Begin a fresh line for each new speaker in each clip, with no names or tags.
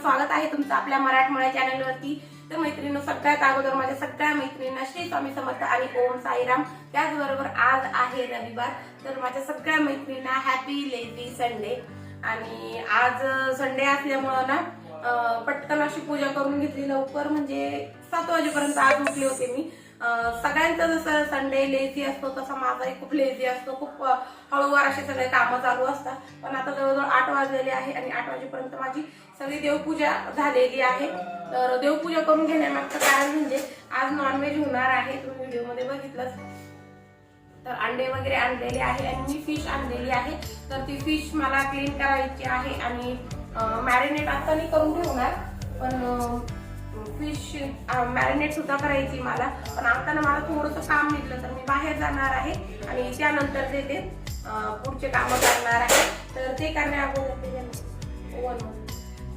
स्वागत आहे तुमचं आपल्या मराठमोळ्या चॅनलवरती तर मैत्रिणी सगळ्यात अगोदर माझ्या सगळ्या मैत्रिणींना श्री स्वामी समर्थ आणि ओम साईराम. त्याचबरोबर आज आहे रविवार. तर माझ्या सगळ्या मैत्रिणींना हॅपी लेझी संडे आणि आज संडे असल्यामुळं ना पटकन अशी पूजा करून घेतली लवकर. म्हणजे सात वाजेपर्यंत आज उठले होते मी. सगळ्यांचं जसं संडे लेझी असतो तसा माझाही खूप लेझी असतो. खूप हळूवार असे सगळे कामं चालू असतात. पण आता जवळजवळ आठ वाजलेले आहे आणि आठ वाजेपर्यंत माझी सगळी देवपूजा झालेली आहे. तर देवपूजा करून घेण्यामागचं कारण म्हणजे आज नॉनव्हेज होणार आहे. तुम्ही व्हिडिओमध्ये बघितलंच. तर अंडे वगैरे आणलेले आहे आणि मी फिश आणलेली आहे. तर ती फिश मला क्लीन करायची आहे आणि मॅरिनेट आता मी करून ठेवणार. पण फिश मॅरिनेट सुद्धा करायची मला. पण आता ना मला थोडंसं काम निघलं तर मी बाहेर जाणार आहे आणि त्यानंतर ते ते पुढचे कामं करणार आहे. तर ते करण्या अगोदर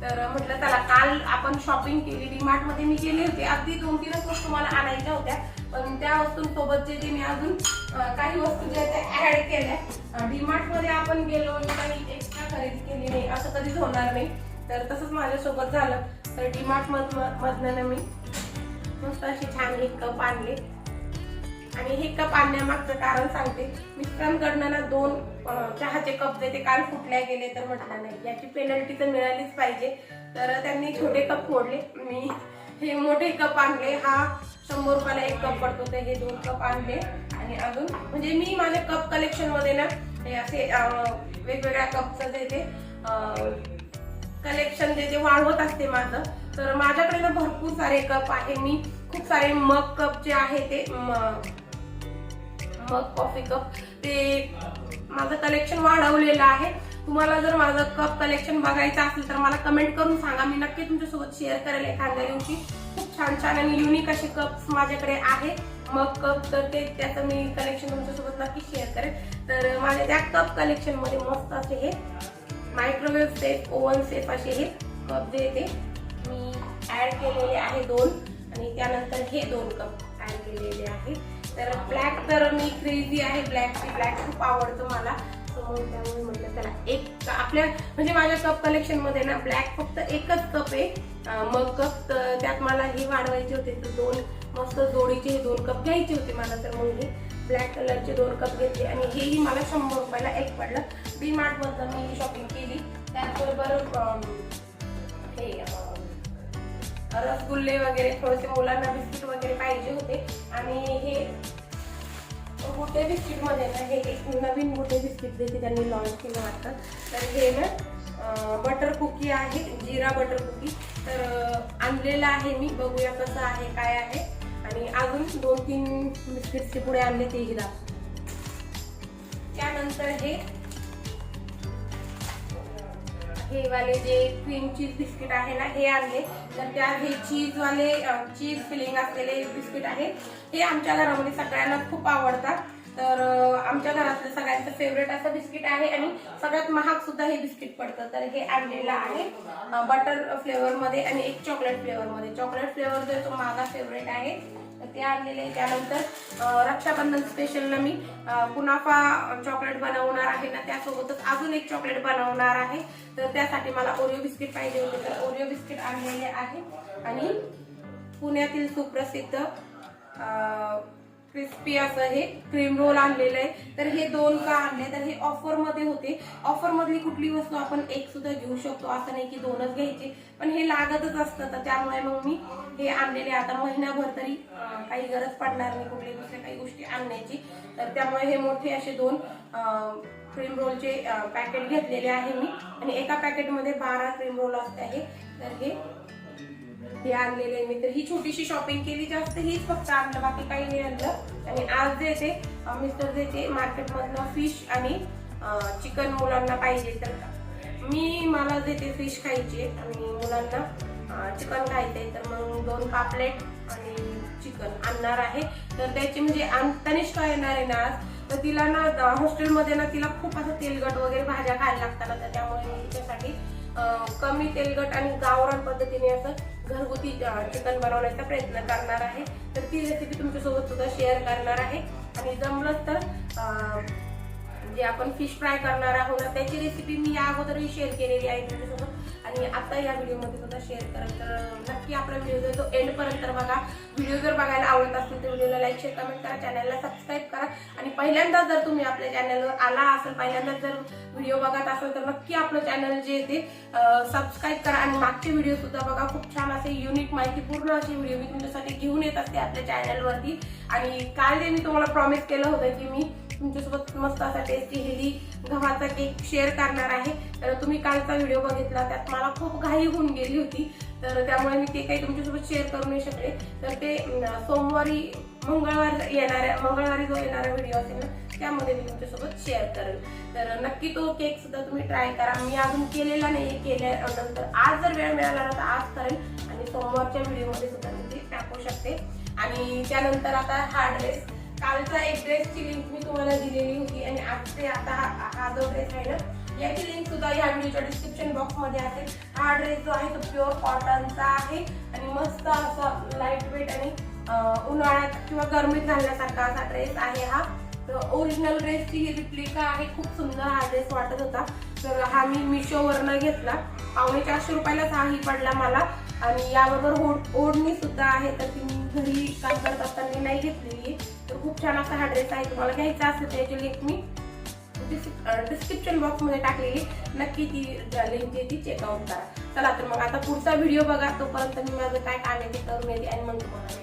तर म्हटलं चला काल आपण शॉपिंग केली. डीमार्टमध्ये मी गेले होते. अगदी दोन तीनच वस्तू मला आणायच्या होत्या. पण त्या वस्तूंसोबत जे जे मी अजून काही वस्तू ज्या त्या ऍड केल्या डीमार्टमध्ये आपण गेलो आणि काही एक्स्ट्रा खरेदी केली नाही. असं कधीच होणार नाही. तर तसंच माझ्यासोबत झालं. तर डीमार्ट मधनं मी मस्त असे छान एक कप आणले. आणि हे कप आणण्यामागचं कारण सांगते मित्रांकडनं ना दोन चहाचे कप जे ते काल फुटल्या गेले तर म्हटलं नाही. याची पेनल्टी तर मिळालीच पाहिजे. तर त्यांनी छोटे कप फोडले. मी हे मोठे कप आणले. हा शंभर रुपयाला एक कप पडतो. तर हे दोन कप आणले. आणि अजून म्हणजे मी माझ्या कप कलेक्शनमध्ये ना हे असे वेगवेगळ्या कपचं जे ते कलेक्शन जे ते वाढवत असते माझं. तर माझ्याकडे ना भरपूर सारे कप आहे. मी खूप सारे मग कप जे आहे ते मग कॉफी कप ते माझं कलेक्शन वाढवलेलं आहे. तुम्हाला जर माझं कप कलेक्शन बघायचं असेल तर मला कमेंट करून सांगा. मी नक्की तुमच्यासोबत शेअर करेल एखाद्या दिवशी. खूप छान छान आणि युनिक असे कप्स माझ्याकडे आहे. मग कप तर ते त्याचं मी कलेक्शन तुमच्यासोबत नक्की शेअर करेल. तर माझ्या त्या कप कलेक्शनमध्ये मस्त असे हे मायक्रोवेव्ह सेफ ओव्हन सेफ असे हे कप जे ते मी ॲड केलेले आहे दोन. आणि त्यानंतर हे दोन कप ॲड केलेले आहे. तर ब्लॅक तर मी क्रेझी आहे. ब्लॅकची ब्लॅक खूप आवडतो मला. त्यामुळे म्हटलं त्याला एक आपल्या म्हणजे माझ्या कप कलेक्शनमध्ये ना ब्लॅक फक्त एकच कप आहे. मग कप तर त्यात मला हे वाढवायचे होते. तर दोन मस्त जोडीचे हे दोन कप घ्यायचे होते मला. तर मग हे ब्लॅक कलरचे दोन कप घेतले आणि हेही मला शंभर रुपयाला एक पडलं. डी मार्टमधनं मी शॉपिंग केली. त्याचबरोबर हे रसगुल्ले वगैरे थोडेसे मुलांना बिस्किट वगैरे पाहिजे होते. आणि हे गुटे बिस्किटमध्ये ना हे एक नवीन गुटे बिस्किट देते त्यांनी लॉन्च केलं वाटतं तर हे ना बटर कुकी आहे जिरा बटर कुकी तर आणलेलं आहे मी. बघूया कसं आहे काय आहे. आणि अजून दोन तीन बिस्किटचे पुढे आणले तेही दाखव. त्यानंतर हे हे वाले जे क्रीम चीज बिस्किट आहे ना हे आणले. तर त्या हे चीज वाले चीज फिलिंग असलेले बिस्किट आहे. हे आमच्या घरामध्ये सगळ्यांना खूप आवडतात. तर आमच्या घरातलं सगळ्यांचं फेवरेट असं बिस्किट आहे आणि सगळ्यात महाग सुद्धा हे बिस्किट पडतं. तर हे आणलेलं आहे बटर फ्लेवरमध्ये आणि एक चॉकलेट फ्लेवरमध्ये चॉकलेट फ्लेवर जो तो माझा फेवरेट आहे. तर ते आणलेले आहे. त्यानंतर रक्षाबंधन स्पेशलला मी कुनाफा चॉकलेट बनवणार आहे ना त्यासोबतच अजून एक चॉकलेट बनवणार आहे. तर त्यासाठी मला ओरिओ बिस्किट पाहिजे होते. तर ओरिओ बिस्किट आणलेले आहे. आणि पुण्यातील सुप्रसिद्ध क्रिस्पी असं हे क्रीम रोल आणलेलं आहे. तर हे दोन का आणले? तर हे ऑफरमध्ये होते. ऑफर मधली कुठली वस्तू आपण एक सुद्धा घेऊ शकतो? असं नाही की दोनच घ्यायचे. पण हे लागतच असतं. तर त्यामुळे मग मी हे आणलेले आता महिनाभर तरी काही गरज पडणार नाही. कुठली दुसऱ्या काही गोष्टी आणण्याची तर त्यामुळे हे मोठे असे दोन क्रीम रोलचे पॅकेट घेतलेले आहे मी. आणि एका पॅकेटमध्ये बारा क्रीम रोल असते आहे. तर हे हे आणलेले मी. तर ही छोटीशी शॉपिंग केली जास्त हीच फक्त आणलं बाकी काही नाही आणलं. आणि आज जे ते मिस्टर जे ते मार्केटमधनं फिश आणि चिकन मुलांना पाहिजे तर मी मला जे ते फिश खायची आणि मुलांना चिकन खायचंय तर मग दोन पापलेट आणि चिकन आणणार आहे. तर त्याची म्हणजे आम- येणार आहे ना आज. तर तिला ना हॉस्टेलमध्ये ना तिला खूप असं तेलकट वगैरे भाज्या खायला लागतात ना तर त्यामुळे मी तिच्यासाठी कमी तेलकट आणि गावरान पद्धतीने असं घरगुती चिकन बनवण्याचा प्रयत्न करणार आहे. तर ती रेसिपी तुमच्यासोबत सुद्धा शेअर करणार आहे. आणि जमलंच तर जे आपण फिश फ्राय करणार आहोत ना त्याची रेसिपी मी या अगोदरही शेअर केलेली आहे तुमच्यासोबत. आणि आता या व्हिडिओमध्ये सुद्धा शेअर करा. तर नक्की आपला व्हिडिओ जो तो एंडपर्यंत बघा. व्हिडिओ जर बघायला आवडत असेल तर व्हिडिओला लाईक शेअर कमेंट करा. चॅनलला सबस्क्राईब करा. आणि पहिल्यांदा जर तुम्ही आपल्या चॅनलवर आला असेल पहिल्यांदा जर व्हिडिओ बघत असेल तर नक्की आपलं चॅनल जे ते सबस्क्राईब करा. आणि मागचे व्हिडिओ सुद्धा बघा. खूप छान असे युनिक माहिती पूर्ण अशी व्हिडिओ मी तुमच्यासाठी घेऊन येत असते आपल्या चॅनलवरती आणि काल जे मी तुम्हाला प्रॉमिस केलं होतं की मी तुमच्यासोबत मस्त असा टेस्टी हेल्दी गव्हाचा केक शेअर करणार आहे. तर तुम्ही कालचा व्हिडिओ बघितला त्यात मला खूप घाई होऊन गेली होती. तर त्यामुळे मी ते काही तुमच्यासोबत शेअर करू नाही शकले. तर ते सोमवारी मंगळवार येणाऱ्या मंगळवारी जो येणारा व्हिडिओ असेल ना त्यामध्ये मी तुमच्यासोबत शेअर करेन तर नक्की तो केक सुद्धा तुम्ही ट्राय करा. मी अजून केलेला नाही केल्यानंतर आज जर वेळ मिळाला ना तर आज करेन आणि सोमवारच्या व्हिडिओमध्ये सुद्धा मी ते टाकू शकते. आणि त्यानंतर आता हा ड्रेस कालचा एक ड्रेसची लिंक मी तुम्हाला दिलेली होती आणि आजचे आता हा जो ड्रेस आहे ना याची लिंक सुद्धा या व्हिडिओच्या डिस्क्रिप्शन बॉक्समध्ये असेल हा ड्रेस जो आहे तो प्युअर कॉटनचा आहे आणि मस्त असा लाइट वेट आणि उन्हाळ्यात किंवा गरमीत घालण्यासारखा असा ड्रेस आहे हा. ओरिजिनल ड्रेसची ही रिप्लिका आहे. खूप सुंदर हा ड्रेस वाटत होता. तर हा मी मिशोवरनं घेतला. पावणे चारशे रुपयालाच हा ही पडला मला. आणि याबरोबर ओढ ओढणी सुद्धा आहे. तर ती मी घरी काम करत असताना नाही घेतलेली. तर खूप छान असा हा ड्रेस आहे. तुम्हाला घ्यायचा असेल तर याची लिंक मी डिस्क्रिप्शन बॉक्समध्ये टाकलेली नक्की ती लिंक जी ती चेकआउट करा. चला तर मग आता पुढचा व्हिडिओ बघा. तोपर्यंत मी माझं काय काम आहे ते करून येते आणि मग तुम्हाला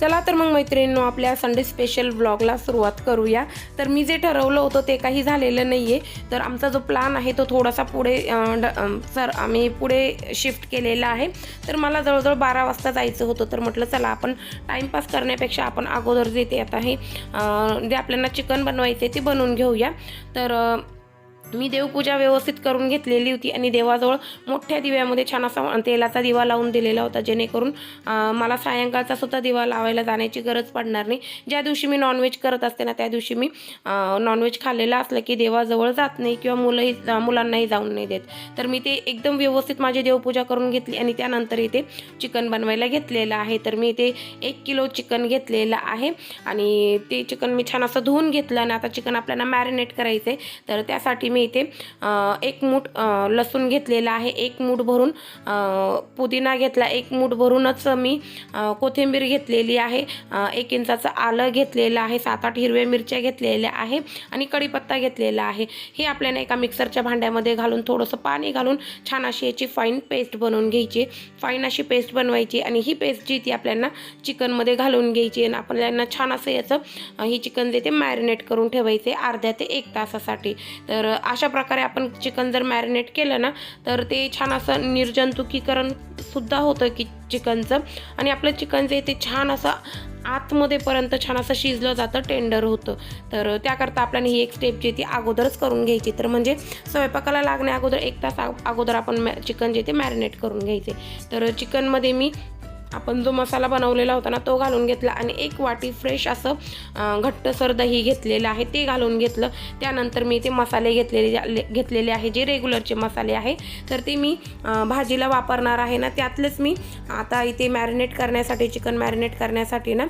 चला तर मग मैत्रिणींनो आपल्या संडे स्पेशल ब्लॉगला सुरुवात करूया. तर मी जे ठरवलं होतं ते काही झालेलं नाही आहे तर आमचा जो प्लान आहे तो थोडासा पुढे ड- सर आम्ही पुढे शिफ्ट केलेला आहे. तर मला जवळजवळ बारा वाजता जायचं होतं. तर म्हटलं चला आपण टाईमपास करण्यापेक्षा आपण अगोदर जे ते आता हे जे आपल्याला चिकन बनवायचे ते बनवून घेऊया. तर मी देवपूजा व्यवस्थित करून घेतलेली होती आणि देवाजवळ मोठ्या दिव्यामध्ये छान असा तेलाचा दिवा लावून दिलेला होता जेणेकरून मला सायंकाळचा सुद्धा दिवा लावायला जाण्याची गरज पडणार नाही. ज्या दिवशी मी नॉनव्हेज करत असते ना त्या दिवशी मी नॉनव्हेज खाल्लेलं असलं की देवाजवळ जात नाही किंवा मुलंही मुलांनाही जाऊन नाही देत. तर मी ते एकदम व्यवस्थित माझी देवपूजा करून घेतली आणि त्यानंतर इथे चिकन बनवायला घेतलेलं आहे. तर मी इथे एक किलो चिकन घेतलेलं आहे आणि ते चिकन मी छान असं धुवून घेतलं आणि आता चिकन आपल्याला मॅरिनेट करायचं आहे तर त्यासाठी मी मी इथे एक मूठ लसूण घेतलेला आहे. एक मूठ भरून पुदिना घेतला. एक मूठ भरूनच मी कोथिंबीर घेतलेली आहे. एक इंचाचं आलं घेतलेलं आहे. सात आठ हिरव्या मिरच्या घेतलेल्या आहे आणि कढीपत्ता घेतलेला आहे. हे आपल्याला एका मिक्सरच्या भांड्यामध्ये घालून थोडंसं पाणी घालून छान अशी याची फाईन पेस्ट बनवून घ्यायची. फाईन अशी पेस्ट बनवायची आणि ही पेस्ट जी ती आपल्याला चिकनमध्ये घालून घ्यायची आणि आपल्याला छान असं याचं ही चिकन जे ते मॅरिनेट करून ठेवायचे अर्ध्या ते एक तासासाठी. तर अशा प्रकारे आपण चिकन जर मॅरिनेट केलं ना तर ते छान असं निर्जंतुकीकरण सुद्धा होतं की चिकनचं. आणि आपलं चिकन जे ते छान असं आतमध्येपर्यंत छान असं शिजलं जातं टेंडर होतं. तर त्याकरता आपल्याला ही एक स्टेप जी ती अगोदरच करून घ्यायची. तर म्हणजे स्वयंपाकाला लागण्या अगोदर एक तास अगोदर आपण मॅ चिकन जे ते मॅरिनेट करून घ्यायचे. तर चिकनमध्ये मी आपण जो मसाला बनवलेला होता ना तो घालून घेतला आणि एक वाटी फ्रेश असं घट्टसर दही घेतलेलं आहे ते घालून घेतलं. त्यानंतर मी ते मसाले घेतलेले घेतलेले आहे जे रेग्युलरचे मसाले आहे. तर ते मी भाजीला वापरणार आहे ना त्यातलेच मी आता इथे मॅरिनेट करण्यासाठी चिकन मॅरिनेट करण्यासाठी ना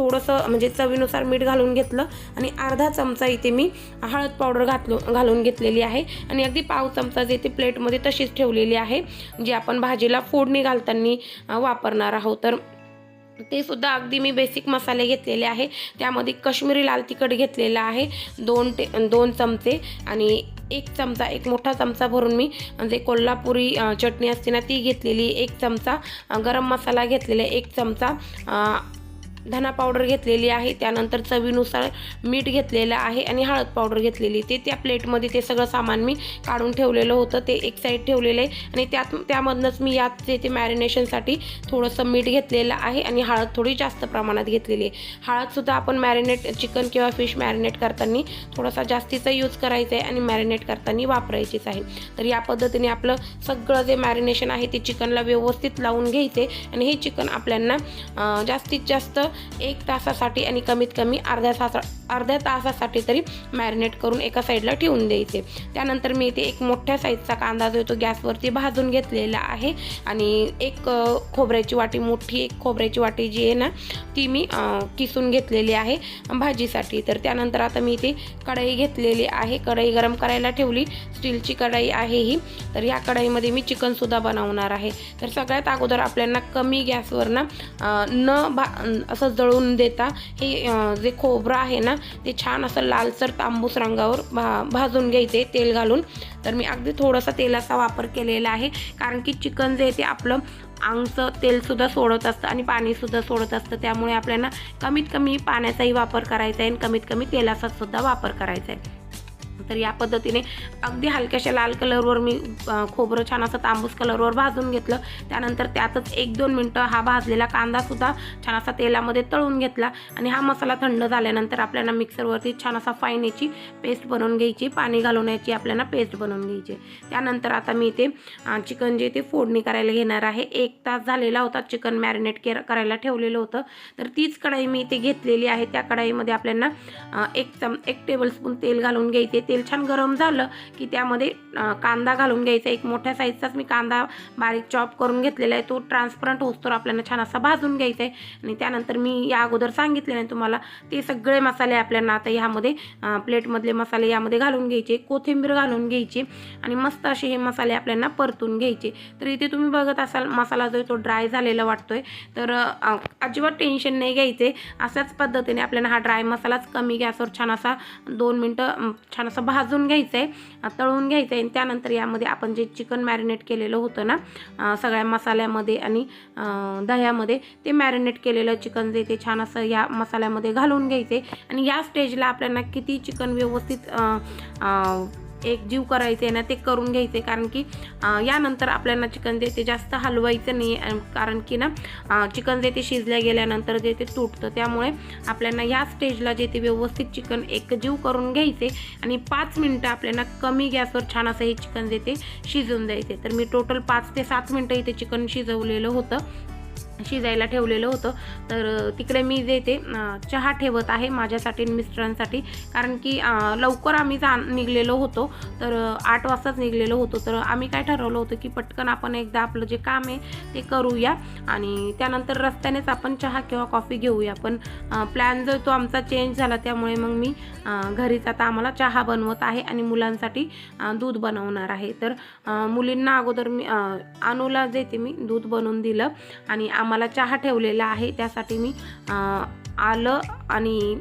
थोडंसं म्हणजे चवीनुसार मीठ घालून घेतलं आणि अर्धा चमचा इथे मी हळद पावडर घातलो घालून घेतलेली आहे. आणि अगदी पाव चमचा जे ते प्लेटमध्ये तशीच ठेवलेली आहे जी आपण भाजीला फोडणी घालताना वापरणार आहोत. तर ते सुद्धा अगदी मी बेसिक मसाले घेतलेले आहे. त्यामध्ये कश्मीरी लाल तिखट घेतलेलं आहे दोन टे दोन चमचे. आणि एक चमचा एक मोठा चमचा भरून मी जे कोल्हापुरी चटणी असते ना ती घेतलेली एक चमचा. गरम मसाला घेतलेला आहे, एक चमचा. धना पावडर घेतलेली आहे. त्यानंतर चवीनुसार मीठ घेतलेलं आहे आणि हळद पावडर घेतलेली ते त्या प्लेटमध्ये ते सगळं सामान मी काढून ठेवलेलं होतं. ते एक साईड ठेवलेलं आहे. आणि त्यात त्यामधनंच मी यात ते ते मॅरिनेशनसाठी थोडंसं मीठ घेतलेलं आहे आणि हळद थोडी जास्त प्रमाणात घेतलेली आहे. हळदसुद्धा आपण मॅरिनेट चिकन किंवा फिश मॅरिनेट करताना थोडासा जास्तीचा यूज करायचा आहे आणि मॅरिनेट करताना वापरायचीच आहे. तर या पद्धतीने आपलं सगळं जे मॅरिनेशन आहे ते चिकनला व्यवस्थित लावून घ्यायचे आणि हे चिकन आपल्यांना जास्तीत जास्त एक तासासाठी आणि कमीत कमी अर्ध्या तासा अर्ध्या तासासाठी तरी मॅरिनेट करून एका साईडला ठेवून द्यायचे. त्यानंतर मी इथे एक मोठ्या साईजचा कांदा जो आहे तो गॅसवरती भाजून घेतलेला आहे. आणि एक खोबऱ्याची वाटी मोठी एक खोबऱ्याची वाटी जी आहे ना ती मी किसून घेतलेली आहे भाजीसाठी. तर त्यानंतर आता मी इथे कढई घेतलेली आहे. कढई गरम करायला ठेवली. स्टीलची कढई आहे ही. तर या कढईमध्ये मी चिकनसुद्धा बनवणार आहे. तर सगळ्यात अगोदर आपल्याला कमी गॅसवर ना न भा असं जळून देता. हे जे खोबरं आहे ना ते छान असं लालसर तांबूस रंगावर भा भाजून घ्यायचे तेल घालून. तर मी अगदी थोडासा तेलाचा वापर केलेला आहे. कारण की चिकन जे आहे ते आपलं अंगचं तेलसुद्धा सोडत असतं आणि पाणीसुद्धा सोडत असतं. त्यामुळे आपल्याला कमीत कमी पाण्याचाही वापर करायचा आहे आणि कमीत कमी तेलाचासुद्धा वापर करायचा आहे. तर या पद्धतीने अगदी हलक्याशा लाल कलरवर मी खोबरं छान असं तांबूस कलरवर भाजून घेतलं. त्यानंतर त्यातच एक दोन मिनटं हा भाजलेला कांदासुद्धा छान असा तेलामध्ये तळून घेतला आणि हा मसाला थंड झाल्यानंतर आपल्याला मिक्सरवरती छान असा फाईन याची पेस्ट बनवून घ्यायची पाणी घालून याची आपल्याला पेस्ट बनवून घ्यायची. त्यानंतर आता मी इथे चिकन जे ते फोडणी करायला घेणार आहे. एक तास झालेला होता चिकन मॅरिनेट के करायला ठेवलेलं होतं. तर तीच कढाई मी इथे घेतलेली आहे. त्या कढाईमध्ये आपल्याला एक चम एक टेबलस्पून तेल घालून घ्यायचे. तेल छान गरम झालं की त्यामध्ये कांदा घालून घ्यायचा. एक मोठ्या साईजचाच मी कांदा बारीक चॉप करून घेतलेला आहे. तो ट्रान्सपरंट होतो आपल्याला छान असा भाजून घ्यायचा आहे. आणि त्यानंतर मी या अगोदर सांगितले नाही तुम्हाला ते सगळे मसाले आपल्याला आता ह्यामध्ये प्लेटमधले मसाले यामध्ये घालून घ्यायचे. कोथिंबीर घालून घ्यायची आणि मस्त असे हे मसाले आपल्याला परतून घ्यायचे. तर इथे तुम्ही बघत असाल मसाला जो आहे तो ड्राय झालेला वाटतोय. तर अजिबात टेन्शन नाही घ्यायचे. अशाच पद्धतीने आपल्याला हा ड्राय मसालाच कमी गॅसवर छान असा दोन मिनटं छान असा भाजून घ्यायचं आहे तळून घ्यायचं आहे आणि त्यानंतर यामध्ये आपण जे चिकन मॅरिनेट केलेलं होतं ना सगळ्या मसाल्यामध्ये आणि दह्यामध्ये ते मॅरिनेट केलेलं चिकन जे ते छान असं या मसाल्यामध्ये घालून घ्यायचे आणि या स्टेजला आपल्याला किती चिकन व्यवस्थित एक जीव करायचे आहे ना ते करून घ्यायचे कारण की यानंतर आपल्याला चिकन जे ते जास्त हलवायचं नाही कारण की ना चिकन जे ते शिजल्या गेल्यानंतर जे ते तुटतं. त्यामुळे आपल्याला या स्टेजला जे ते व्यवस्थित चिकन एक जीव करून घ्यायचे आणि पाच मिनटं आपल्याला कमी गॅसवर छान असं हे चिकन जे ते शिजवून द्यायचे. तर मी टोटल पाच ते सात मिनटं इथे चिकन शिजवलेलं होतं. शिजायला ठेवलेलं होतं. तर तिकडे मी जे ते चहा ठेवत आहे माझ्यासाठी मिस्टरांसाठी. कारण की लवकर आम्ही जा निघलेलो होतो. तर आठ वाजताच निघलेलो होतो. तर आम्ही काय ठरवलं होतं की पटकन आपण एकदा आपलं जे काम आहे ते करूया. आणि त्यानंतर रस्त्यानेच आपण चहा किंवा कॉफी घेऊया. पण प्लॅन जो तो आमचा चेंज झाला. त्यामुळे मग मी घरीच आता आम्हाला चहा बनवत आहे आणि मुलांसाठी दूध बनवणार आहे. तर मुलींना अगोदर मी अनुला जे ते मी दूध बनवून दिलं. आणि आम्हाला चहा ठेवलेला आहे त्यासाठी मी आलं आणि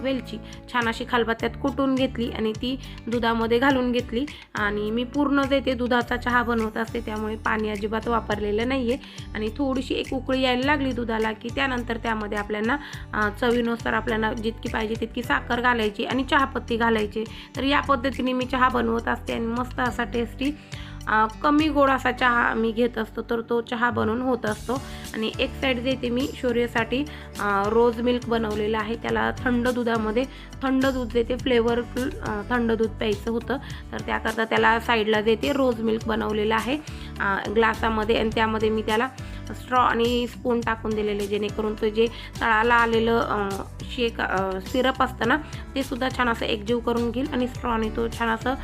वेलची छान अशी खलबत्त्यात कुटून घेतली आणि ती दुधामध्ये घालून घेतली. आणि मी पूर्ण जे ते दुधाचा चहा बनवत असते त्यामुळे पाणी अजिबात वापरलेलं नाही आहे आणि थोडीशी एक उकळी यायला लागली दुधाला की त्यानंतर त्यामध्ये आपल्याला चवीनुसार आपल्याला जितकी पाहिजे तितकी साखर घालायची आणि चहापत्ती घालायची. तर या पद्धतीने मी चहा बनवत असते आणि मस्त असा टेस्टी कमी गोड असा चहा मी घेत असतो तर तो चहा बनवून होत असतो. आणि एक साईड जे ते मी शौर्यसाठी रोज मिल्क बनवलेलं आहे त्याला थंड दुधामध्ये थंड दूध जे ते फ्लेवरफुल थंड दूध प्यायचं होतं तर त्याकरता त्याला साईडला जे ते रोज मिल्क बनवलेलं आहे. ग्लासामध्ये आणि त्यामध्ये मी त्याला स्ट्रॉ आणि स्पून टाकून दिलेले जेणेकरून तो जे तळाला आलेलं शेक सिरप असतं ना ते सुद्धा छान असं एकजीव करून घेईल आणि स्ट्रॉने तो छान असं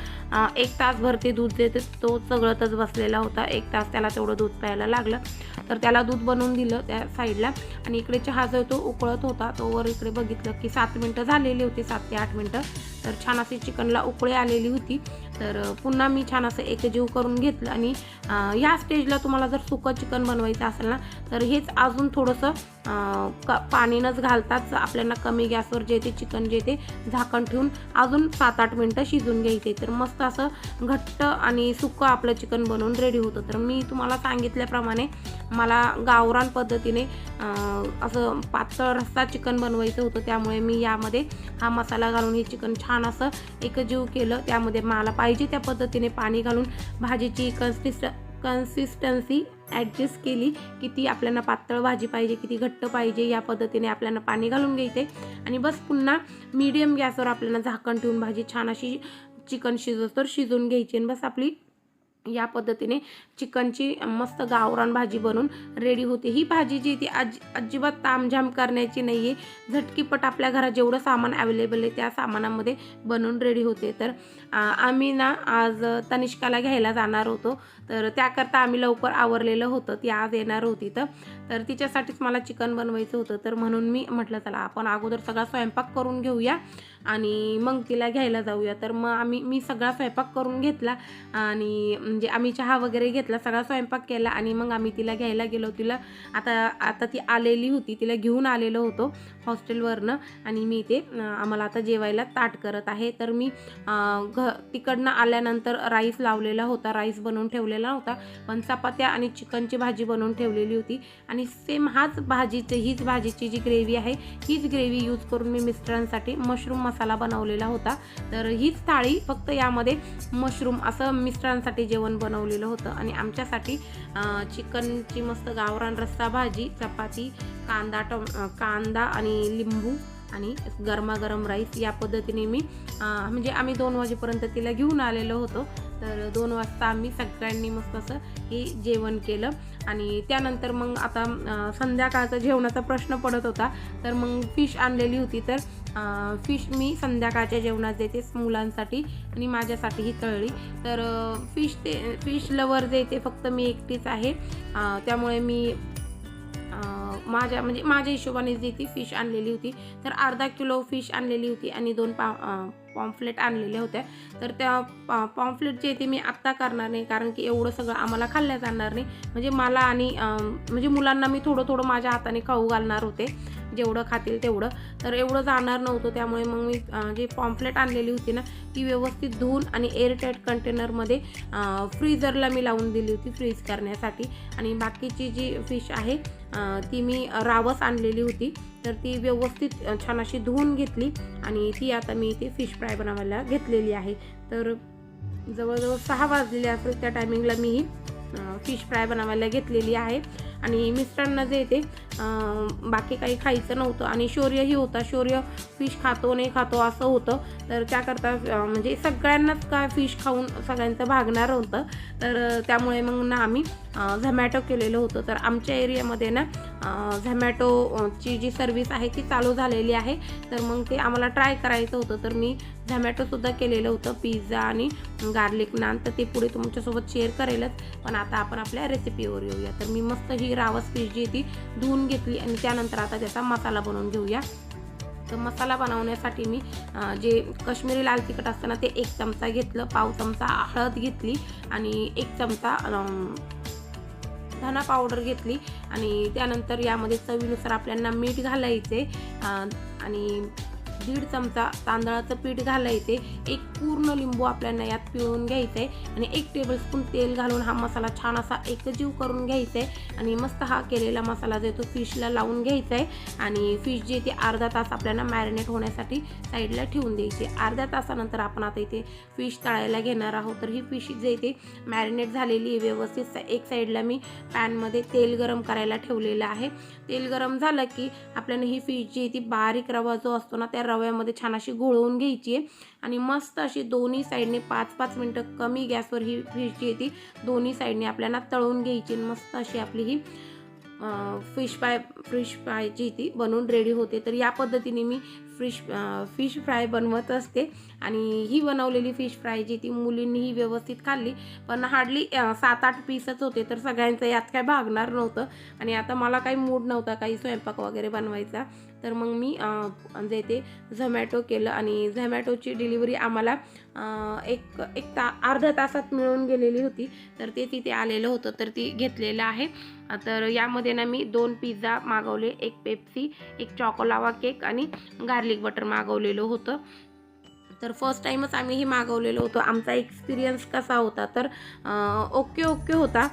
एक तासभर ते दूध देते तो चगळतच बसलेला होता. एक तास त्याला तेवढं दूध प्यायला लागलं. तर त्याला दूध बनवून दिलं त्या साईडला आणि इकडे चहा जो तो उकळत होता तो वर इकडे बघितलं की सात मिनटं झालेली होती सात ते आठ मिनटं. तर छान अशी चिकनला उकळी आलेली होती. तर पुन्हा मी छान असं एकजीव करून घेतलं आणि या ह्या स्टेजला तुम्हाला जर सुकं चिकन बनवायचं असेल ना तर हेच अजून थोडंसं क पाणीनच घालताच आपल्याला कमी गॅसवर जे ते चिकन जे ते झाकण ठेवून अजून सात आठ मिनटं शिजून घ्यायचे. तर मस्त असं घट्ट आणि सुकं आपलं चिकन बनवून रेडी होतं. तर मी तुम्हाला सांगितल्याप्रमाणे मला गावरान पद्धतीने असं पातळ रस्सा चिकन बनवायचं होतं. त्यामुळे मी यामध्ये हा मसाला घालून हे चिकन छान असं एकजीव केलं. त्यामध्ये मला पाहिजे त्या पद्धतीने पाणी घालून भाजीची कन्सिस्ट कन्सिस्टन्सी ॲडजस्ट केली किती आपल्याला पातळ भाजी पाहिजे किती घट्ट पाहिजे या पद्धतीने आपल्याला पाणी घालून घ्यायचे. आणि बस पुन्हा मीडियम गॅसवर आपल्याला झाकण ठेवून भाजी छान अशी चिकन शिजत तर शिजवून घ्यायची आणि बस आपली या पद्धतीने चिकनची मस्त गावरान भाजी बनून रेडी होते. ही भाजी जी ती अज अजिबात तामझाम करण्याची नाही आहे झटकीपट आपल्या घरात जेवढं सामान अवेलेबल आहे त्या सामानामध्ये बनवून रेडी होते. तर आम्ही ना आज तनिष्काला घ्यायला जाणार होतो. तर त्याकरता आम्ही लवकर आवरलेलं होतं. ती आज येणार होती तर. तर तिच्यासाठीच मला चिकन बनवायचं होतं. तर म्हणून मी म्हटलं चला आपण अगोदर सगळा स्वयंपाक करून घेऊया. आणि मग तिला घ्यायला जाऊया. तर मग आम्ही मी सगळा स्वयंपाक करून घेतला आणि म्हणजे आम्ही चहा वगैरे घेतला सगळा स्वयंपाक केला आणि मग आम्ही तिला घ्यायला गेलो. तिला आता आता ती आलेली होती तिला घेऊन आलेलो होतो. हॉस्टेलवरनं आणि मी ते आम्हाला आता जेवायला ताट करत आहे. तर मी घ तिकडनं आल्यानंतर राईस लावलेला होता. राईस बनवून ठेवलेला होता. पण चपात्या आणि चिकनची भाजी बनवून ठेवलेली होती. आणि सेम हाच भाजीची हीच भाजीची जी ग्रेव्ही आहे हीच ग्रेव्ही यूज करून मी मिस्टरांसाठी मशरूम मसाला बनवलेला होता. तर हीच थाळी फक्त यामध्ये मशरूम असं मिस्टरांसाठी जेवण बनवलेलं होतं. आणि आमच्यासाठी चिकनची मस्त गावरान रस्सा भाजी चपाती कांदा टम कांदा आणि लिंबू आणि गरमागरम राईस या पद्धतीने मी म्हणजे आम्ही दोन वाजेपर्यंत तिला घेऊन आलेलो होतो. तर दोन वाजता आम्ही सगळ्यांनी मस्त असं हे जेवण केलं आणि त्यानंतर मग आता संध्याकाळचा जेवणाचा प्रश्न पडत होता. तर मग फिश आणलेली होती. तर फिश मी संध्याकाळच्या जेवणात देते मुलांसाठी आणि माझ्यासाठीही तळली. तर फिश ते फिश लवर जे ते फक्त मी एकटीच आहे. त्यामुळे मी माझ्या म्हणजे माझ्या हिशोबाने जी ती फिश आणलेली होती तर अर्धा किलो फिश आणलेली होती आणि दोन पा पॉम्फलेट आणलेल्या होत्या. तर त्या पॉ पॉम्फ्लेट जे ते मी आत्ता करणार नाही कारण की एवढं सगळं आम्हाला खाल्ल्या जाणार नाही. म्हणजे मला आणि म्हणजे मुलांना मी थोडं थोडं माझ्या हाताने खाऊ घालणार होते. जेवढं खातील तेवढं. तर एवढं जाणार नव्हतं त्यामुळे मग मी जी पॉम्फ्लेट आणलेली होती ना ती व्यवस्थित धुवून आणि एअरटाईट कंटेनरमध्ये फ्रीजरला मी लावून दिली होती फ्रीज करण्यासाठी. आणि बाकीची जी फिश आहे ती मी रावस आणलेली होती. तर ती व्यवस्थित छान अशी धुवून घेतली आणि ती आता मी इथे फिश फ्राय बनवायला घेतलेली आहे. तर जवळजवळ सहा वाजलेले असेल त्या टायमिंगला मी ही फिश फ्राय बनवायला घेतलेली आहे. आणि मिस्टरांना जे येते बाकी काही खायचं नव्हतं. आणि शौर्यही होता. शौर्य फिश खातो नाही खातो असं होतं. तर त्याकरता म्हणजे सगळ्यांनाच काय फिश खाऊन सगळ्यांचं भागणार होतं. तर त्यामुळे मग ना आम्ही झमॅटो केलेलं होतं. तर आमच्या एरियामध्ये ना झमॅटोची जी सर्विस आहे ती चालू झालेली आहे. तर मग ते आम्हाला ट्राय करायचं होतं. तर मी झमॅटोसुद्धा केलेलं होतं. पिझ्झा आणि गार्लिक नान तर ते पुढे तुमच्यासोबत शेअर करेलच. पण आता आपण आपल्या रेसिपीवर येऊया. तर मी मस्त ही रावस फिश जी ती धुवून घेतली आणि त्यानंतर आता त्याचा मसाला बनवून घेऊया. तर मसाला बनवण्यासाठी मी जे कश्मीरी लाल तिखट असतं ना ते एक चमचा घेतलं पाव चमचा हळद घेतली आणि एक चमचा धना पावडर घेतली आणि त्यानंतर यामध्ये चवीनुसार आपल्याला मीठ घालायचे आणि दीड चमचा तांदळाचं पीठ घालायचे एक पूर्ण लिंबू आपल्याला यात पिळून घ्यायचं आहे आणि एक टेबलस्पून तेल घालून हा मसाला छान असा एकजीव करून घ्यायचा आहे आणि मस्त हा केलेला मसाला जो आहे तो फिशला लावून घ्यायचा आहे आणि फिश जी आहे ती अर्धा तास आपल्याला मॅरिनेट होण्यासाठी साईडला ठेवून द्यायची. अर्ध्या तासानंतर आपण आता इथे फिश तळायला घेणार आहोत. तर ही फिश जी इथे मॅरिनेट झालेली आहे. व्यवस्थित सा- एक साईडला मी पॅनमध्ये तेल गरम करायला ठेवलेलं आहे. तेल गरम झालं की आपल्याला ही फिश जी आहे ती बारीक रवा जो असतो ना त्या रव्यामध्ये छान अशी घोळवून घ्यायची आहे. आणि मस्त अशी दोन्ही साईडने पाच पाच मिनटं कमी गॅसवर ही फिशची आहे ती दोन्ही साईडने आपल्याला तळून घ्यायची आणि मस्त अशी आपली ही फिश फ्राय फिश पायची ती बनवून रेडी होते. तर या पद्धतीने मी फिश फिश फ्राय बनवत असते. आणि ही बनवलेली फिश फ्राय जी ती मुलींनीही व्यवस्थित खाल्ली. पण हार्डली सात आठ पीसच होते तर सगळ्यांचं यात काय भागणार नव्हतं. आणि आता मला काही मूड नव्हता काही स्वयंपाक वगैरे बनवायचा. तर मग मी जे म्हणजे ते झमॅटो केलं. आणि झमॅटोची डिलिव्हरी आम्हाला एक एक ता अर्ध्या तासात मिळून गेलेली होती. तर ते तिथे आलेलं होतं तर ती घेतलेलं आहे. तर यामध्ये ना मी दोन पिझ्झा मागवले एक पेप्सी एक चॉकोलावा केक आणि गार्लिक बटर मागवलेलं होतं. तर फर्स्ट टाईमच आम्ही हे मागवलेलं होतं. आमचा एक्सपिरियन्स कसा होता तर ओके ओके होता.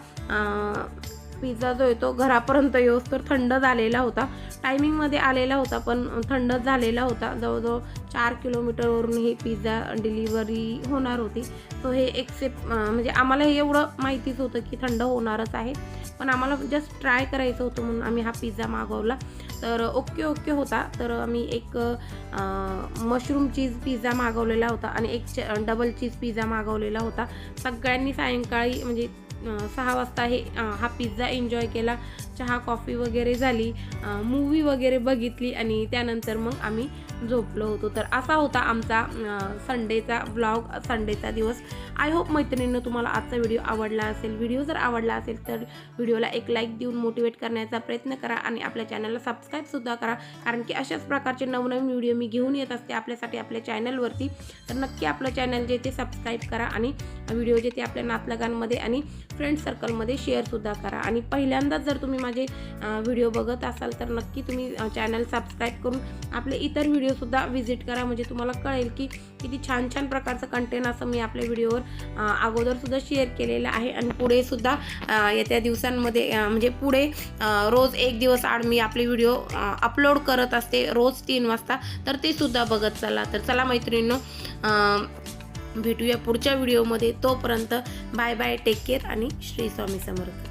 पिझ्झा जो आहे तो घरापर्यंत येऊस तर थंड झालेला होता. टायमिंगमध्ये आलेला होता पण थंड झालेला होता. जवळजवळ चार किलोमीटरवरून ही पिझ्झा डिलिव्हरी होणार होती. सो हे एक्सेप्ट म्हणजे आम्हाला हे एवढं माहितीच होतं की थंड होणारच आहे. पण आम्हाला जस्ट ट्राय करायचं होतं म्हणून आम्ही हा पिझ्झा मागवला. तर ओके ओके होता. तर आम्ही एक मशरूम चीज पिझ्झा मागवलेला होता आणि एक च डबल चीज पिझ्झा मागवलेला होता. सगळ्यांनी सायंकाळी म्हणजे सहा वाजता हे हा पिझ्झा एन्जॉय केला. चहा कॉफी वगैरे झाली मूवी वगैरे बघितली आणि त्यानंतर मग आम्ही झोपलो होतो. तर असा होता आमचा संडेचा व्लॉग संडेचा दिवस. आय होप मैत्रिणींनो तुम्हाला आजचा व्हिडिओ आवडला असेल. व्हिडिओ जर आवडला असेल तर व्हिडिओला एक लाईक देऊन मोटिवेट करण्याचा प्रयत्न करा आणि आपल्या चॅनलला सबस्क्राईबसुद्धा करा. कारण की अशाच प्रकारचे नवनवीन व्हिडिओ मी घेऊन येत असते आपल्यासाठी आपल्या चॅनलवरती तर नक्की आपलं चॅनल जे ते सबस्क्राईब करा आणि व्हिडिओ जे ते आपल्या नातलगांमध्ये आणि फ्रेंड सर्कलमध्ये शेअरसुद्धा करा. आणि पहिल्यांदाच जर तुम्ही माझे व्हिडिओ बघत असाल तर नक्की तुम्ही चॅनल सबस्क्राईब करून आपले इतर व्हिडिओसुद्धा व्हिजिट करा. म्हणजे तुम्हाला कळेल की किती छान छान प्रकारचं कंटेंट असं मी आपल्या व्हिडिओवर अगोदरसुद्धा शेअर केलेलं आहे. आणि पुढे सुद्धा येत्या दिवसांमध्ये म्हणजे पुढे रोज एक दिवस आड मी आपले व्हिडिओ अपलोड करत असते. रोज तीन वाजता. तर ते सुद्धा बघत चला. तर चला मैत्रिणींनो भेटूया पुढच्या व्हिडिओमध्ये तोपर्यंत बाय बाय टेक केअर आणि श्री स्वामी समर्थ.